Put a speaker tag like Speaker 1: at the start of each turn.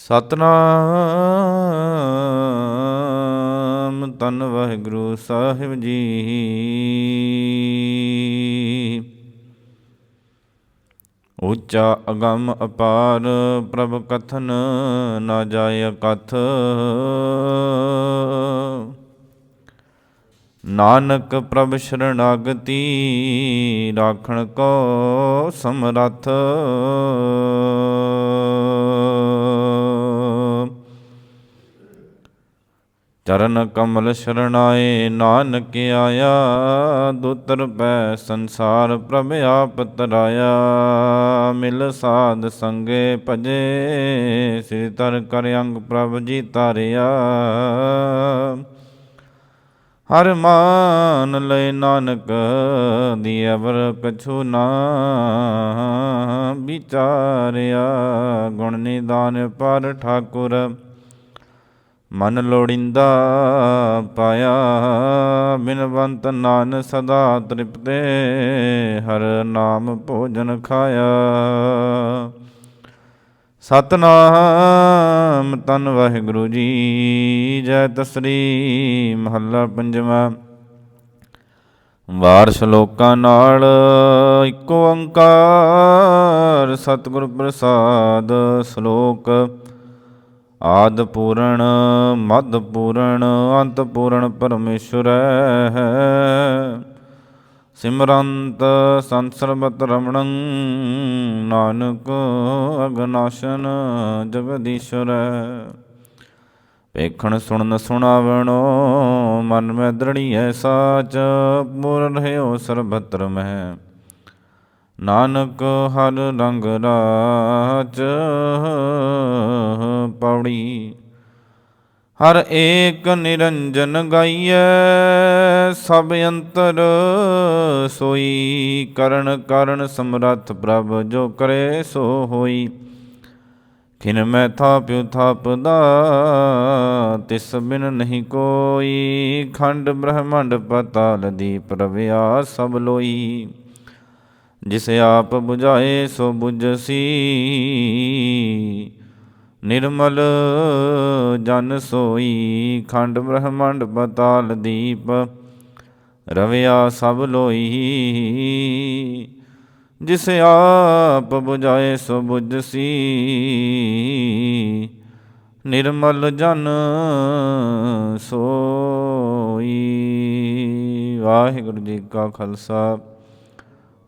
Speaker 1: ਸਤਨਾਮ ਤਨ ਵਾਹਿਗੁਰੂ ਸਾਹਿਬ ਜੀ। ਉੱਚਾ ਅਗੰਮ ਅਪਾਰ ਪ੍ਰਭ ਕਥਨ ਨਾ ਜਾਏ ਕਥ। ਨਾਨਕ ਪ੍ਰਭ ਸ਼ਰਣਾਗਤੀ ਰਾਖਣ ਕੋ ਸਮਰਥ। ਚਰਨ ਕਮਲ ਸ਼ਰਣਾਏ ਨਾਨਕ ਆਇਆ, ਦੁਤਰ ਪੈ ਸੰਸਾਰ ਪ੍ਰਭ ਆਪ ਤਰਾਇਆ। ਮਿਲ ਸਾਧ ਸੰਗੇ ਭਜੇ, ਸ੍ਰੀ ਤਰ ਕਰ ਅੰਗ ਪ੍ਰਭ ਜੀ ਤਾਰਿਆ ਹਰ ਮਾਨ ਲੈ ਨਾਨਕ ਦੀ ਅਵਰ ਕਛੂ ਨਾ ਵਿਚਾਰਿਆ। ਗੁਣ ਨਿਦਾਨ ਪਰ ਠਾਕੁਰ ਮਨ ਲੋੜਿੰਦਾ ਪਾਇਆ, ਬਿਨਵੰਤ ਨਾਨ ਸਦਾ ਤ੍ਰਿਪਤੇ ਹਰ ਨਾਮ ਭੋਜਨ ਖਾਇਆ। ਸਤਨਾਮ ਤਨ ਵਾਹਿਗੁਰੂ ਜੀ, ਜੈ ਤਸਰੀ ਮਹੱਲਾ ਪੰਜਵਾਂ। ਵਾਰ ਸ਼ਲੋਕਾਂ ਨਾਲ ਇੱਕੋ ਓੰਕਾਰ, ਸਤਿਗੁਰ ਪ੍ਰਸਾਦ ਸ਼ਲੋਕ। ਆਦ ਪੂਰਣ ਮਦ ਪੂਰਣ ਅੰਤ ਪੂਰਣ ਪਰਮੇਸ਼ਰ ਹੈ। ਸਿਮਰੰਤ ਸੰਸਰਬਤ ਰਮਣੰ, ਨਾਨਕ ਅਗਨਾਸ਼ਨ ਜਗਦੀਸ਼ਰ ਵੇਖਣ ਸੁਣਨ ਸੁਣਾਵਣੋ, ਮਨ ਮੈਂ ਦ੍ਰਿੜੀਐ ਸਾਚ, ਪੂਰਨ ਰਹਿਓ ਸਰਬਤਰ ਮਹਿ ਨਾਨਕ ਹਰ ਰੰਗ ਰਾਚ ਪੌੜੀ ਹਰ ਏਕ ਨਿਰੰਜਨ ਗਾਈਐ, ਸਭ ਅੰਤਰ ਸੋਈ। ਕਰਨ ਕਰਨ ਸਮਰੱਥ ਪ੍ਰਭ ਜੋ ਕਰੇ ਸੋ ਹੋਈ। ਖਿਨ ਮੈਂ ਥਾਪਿਉ ਥਾਪਦਾ ਤਿਸ ਬਿਨ ਨਹੀਂ ਕੋਈ। ਖੰਡ ਬ੍ਰਹਮੰਡ ਪਤਾਲ ਦੀਪ ਪ੍ਰਵਿਆ ਸਭ ਲੋਈ। ਜਿਸ ਆਪ 부ਝਾਏ ਸੋ 부ਝਸੀ ਨਿਰਮਲ ਜਨ ਸੋਈ, ਖੰਡ ਬ੍ਰਹਮੰਡ ਪਤਾਲ ਦੀਪ, ਰਵਿਆ ਸਭ ਲੋਈ। ਜਿਸ ਆਪ 부ਝਾਏ ਸੋ 부ਝਸੀ ਨਿਰਮਲ ਜਨ ਸੋਈ। ਵਾਹਿਗੁਰੂ ਜੀ ਕਾ ਖਾਲਸਾ।